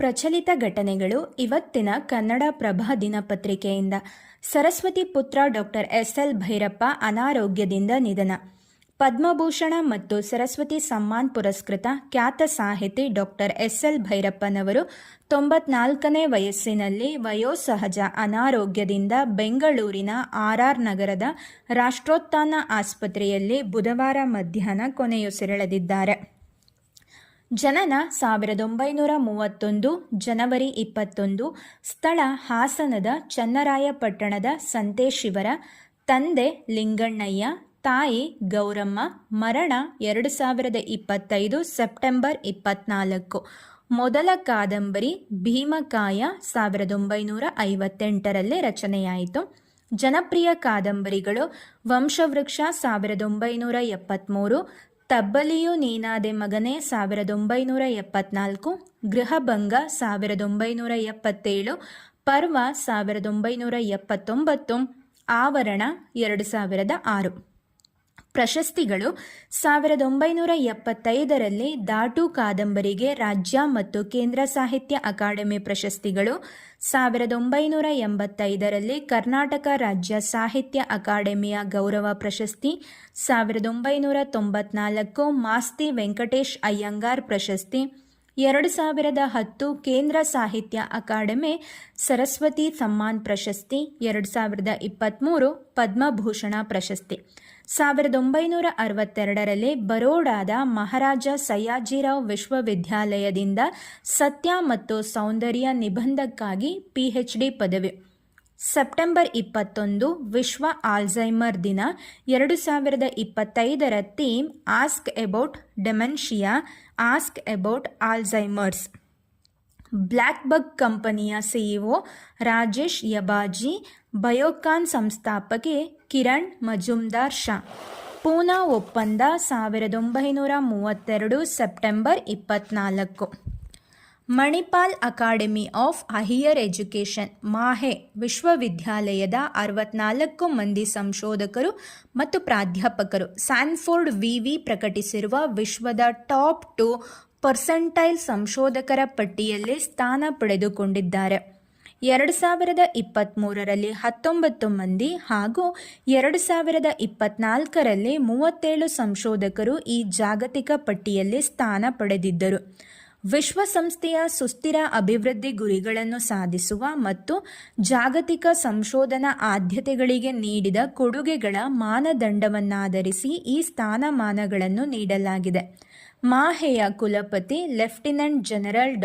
ಪ್ರಚಲಿತ ಘಟನೆಗಳು ಇವತ್ತಿನ ಕನ್ನಡ ಪ್ರಭಾ ದಿನಪತ್ರಿಕೆಯಿಂದ ಸರಸ್ವತಿ ಪುತ್ರ ಡಾಕ್ಟರ್ ಎಸ್ ಎಲ್ ಭೈರಪ್ಪ ಅನಾರೋಗ್ಯದಿಂದ ನಿಧನ. ಪದ್ಮಭೂಷಣ ಮತ್ತು ಸರಸ್ವತಿ ಸಮ್ಮಾನ್ ಪುರಸ್ಕೃತ ಖ್ಯಾತ ಸಾಹಿತಿ ಡಾಕ್ಟರ್ ಎಸ್ ಎಲ್ ಭೈರಪ್ಪನವರು ತೊಂಬತ್ನಾಲ್ಕನೇ ವಯಸ್ಸಿನಲ್ಲಿ ವಯೋಸಹಜ ಅನಾರೋಗ್ಯದಿಂದ ಬೆಂಗಳೂರಿನ ಆರ್ಆರ್ ನಗರದ ರಾಷ್ಟ್ರೋತ್ಥಾನ ಆಸ್ಪತ್ರೆಯಲ್ಲಿ ಬುಧವಾರ ಮಧ್ಯಾಹ್ನ ಕೊನೆಯುಸಿರೆಳೆದಿದ್ದಾರೆ. ಜನನ ಸಾವಿರದ ಒಂಬೈನೂರ ಮೂವತ್ತೊಂದು, ಜನವರಿ ಇಪ್ಪತ್ತೊಂದು, ಸ್ಥಳ ಹಾಸನದ ಚನ್ನರಾಯಪಟ್ಟಣದ ಸಂತೇಶಿವರ ತಂದೆ ಲಿಂಗಣ್ಣಯ್ಯ, ತಾಯಿ ಗೌರಮ್ಮ, ಮರಣ ಎರಡು ಸಾವಿರದ ಇಪ್ಪತ್ತೈದು, ಸೆಪ್ಟೆಂಬರ್ ಇಪ್ಪತ್ನಾಲ್ಕು. ಮೊದಲ ಕಾದಂಬರಿ ಭೀಮಕಾಯ ಸಾವಿರದ ಒಂಬೈನೂರ ಐವತ್ತೆಂಟರಲ್ಲೇ ರಚನೆಯಾಯಿತು. ಜನಪ್ರಿಯ ಕಾದಂಬರಿಗಳು ವಂಶವೃಕ್ಷ ಸಾವಿರದ ಒಂಬೈನೂರ ಎಪ್ಪತ್ತ್ಮೂರು ತಬ್ಬಲಿಯು ನೀನಾದೆ ಮಗನೇ, ಸಾವಿರದ ಒಂಬೈನೂರ ಎಪ್ಪತ್ನಾಲ್ಕು. ಗೃಹಭಂಗ ಸಾವಿರದ ಒಂಬೈನೂರ ಎಪ್ಪತ್ತೇಳು. ಪರ್ವ, ಸಾವಿರದ ಒಂಬೈನೂರ ಎಪ್ಪತ್ತೊಂಬತ್ತು. ಆವರಣ, ಎರಡು ಸಾವಿರದ ಆರು. ಪ್ರಶಸ್ತಿಗಳು ಸಾವಿರದ ಒಂಬೈನೂರ ಎಪ್ಪತ್ತೈದರಲ್ಲಿ ದಾಟು ಕಾದಂಬರಿಗೆ ರಾಜ್ಯ ಮತ್ತು ಕೇಂದ್ರ ಸಾಹಿತ್ಯ ಅಕಾಡೆಮಿ ಪ್ರಶಸ್ತಿಗಳು ಸಾವಿರದ ಒಂಬೈನೂರ ಎಂಬತ್ತೈದರಲ್ಲಿ ಕರ್ನಾಟಕ ರಾಜ್ಯ ಸಾಹಿತ್ಯ ಅಕಾಡೆಮಿಯ ಗೌರವ ಪ್ರಶಸ್ತಿ ಸಾವಿರದ ಒಂಬೈನೂರ ತೊಂಬತ್ನಾಲ್ಕು ಮಾಸ್ತಿ ವೆಂಕಟೇಶ್ ಅಯ್ಯಂಗಾರ್ ಪ್ರಶಸ್ತಿ ಎರಡು ಸಾವಿರದ ಹತ್ತು ಕೇಂದ್ರ ಸಾಹಿತ್ಯ ಅಕಾಡೆಮಿ ಸರಸ್ವತಿ ಸಮ್ಮಾನ್ ಪ್ರಶಸ್ತಿ, ಎರಡು ಸಾವಿರದ ಇಪ್ಪತ್ತ್ಮೂರು ಪದ್ಮಭೂಷಣ ಪ್ರಶಸ್ತಿ. ಸಾವಿರದ ಒಂಬೈನೂರ ಅರವತ್ತೆರಡರಲ್ಲಿ ಬರೋಡಾದ ಮಹಾರಾಜ ಸಯ್ಯಾಜಿರಾವ್ ವಿಶ್ವವಿದ್ಯಾಲಯದಿಂದ ಸತ್ಯ ಮತ್ತು ಸೌಂದರ್ಯ ನಿಬಂಧಕ್ಕಾಗಿ ಪಿಎಚ್ಡಿ ಪದವಿ. ಸೆಪ್ಟೆಂಬರ್ ಇಪ್ಪತ್ತೊಂದು ವಿಶ್ವ ಆಲ್ಝೈಮರ್ ದಿನ ಎರಡು ಸಾವಿರದ ಇಪ್ಪತ್ತೈದರ theme ask about dementia, ask about Alzheimer's BlackBuck ಕಂಪನಿಯ ಸಿಇಒ ರಾಜೇಶ್ ಯಬಾಜಿ, ಬಯೋಕಾನ್ ಸಂಸ್ಥಾಪಕಿ ಕಿರಣ್ ಮಜುಮ್ದಾರ್ ಶಾ. ಪೂನಾ ಒಪ್ಪಂದ ಸಾವಿರದ ಒಂಬೈನೂರ ಮೂವತ್ತೆರಡು ಸೆಪ್ಟೆಂಬರ್ ಇಪ್ಪತ್ನಾಲ್ಕು. Manipal Academy of Higher Education MAHE ವಿಶ್ವವಿದ್ಯಾಲಯದ ಅರವತ್ನಾಲ್ಕು ಮಂದಿ ಸಂಶೋಧಕರು ಮತ್ತು ಪ್ರಾಧ್ಯಾಪಕರು ಸ್ಯಾನ್ಫೋರ್ಡ್ ವಿವಿ ಪ್ರಕಟಿಸಿರುವ ವಿಶ್ವದ ಟಾಪ್ ಟು ಪರ್ಸೆಂಟೈಲ್ ಸಂಶೋಧಕರ ಪಟ್ಟಿಯಲ್ಲಿ ಸ್ಥಾನ ಪಡೆದುಕೊಂಡಿದ್ದಾರೆ. ಎರಡು ಸಾವಿರದ ಇಪ್ಪತ್ತ್ಮೂರರಲ್ಲಿ ಹತ್ತೊಂಬತ್ತು ಮಂದಿ ಹಾಗೂ ಎರಡು ಸಾವಿರದ ಇಪ್ಪತ್ನಾಲ್ಕರಲ್ಲಿ ಮೂವತ್ತೇಳು ಸಂಶೋಧಕರು ಈ ಜಾಗತಿಕ ಪಟ್ಟಿಯಲ್ಲಿ ಸ್ಥಾನ ಪಡೆದಿದ್ದರು. ವಿಶ್ವಸಂಸ್ಥೆಯ ಸುಸ್ಥಿರ ಅಭಿವೃದ್ಧಿ ಗುರಿಗಳನ್ನು ಸಾಧಿಸುವ ಮತ್ತು ಜಾಗತಿಕ ಸಂಶೋಧನಾ ಆದ್ಯತೆಗಳಿಗೆ ನೀಡಿದ ಕೊಡುಗೆಗಳ ಮಾನದಂಡವನ್ನಾಧರಿಸಿ ಈ ಸ್ಥಾನಮಾನಗಳನ್ನು ನೀಡಲಾಗಿದೆ. ಮಾಹೆಯ ಕುಲಪತಿ ಲೆಫ್ಟಿನೆಂಟ್ ಜನರಲ್